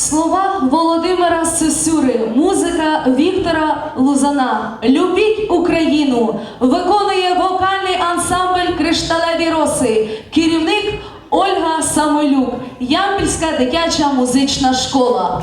Слова Володимира Сосюри, музика Віктора Лузана. Любіть Україну! Виконує вокальний ансамбль Кришталеві роси, керівник Ольга Самолюк, Ямпільська дитяча музична школа.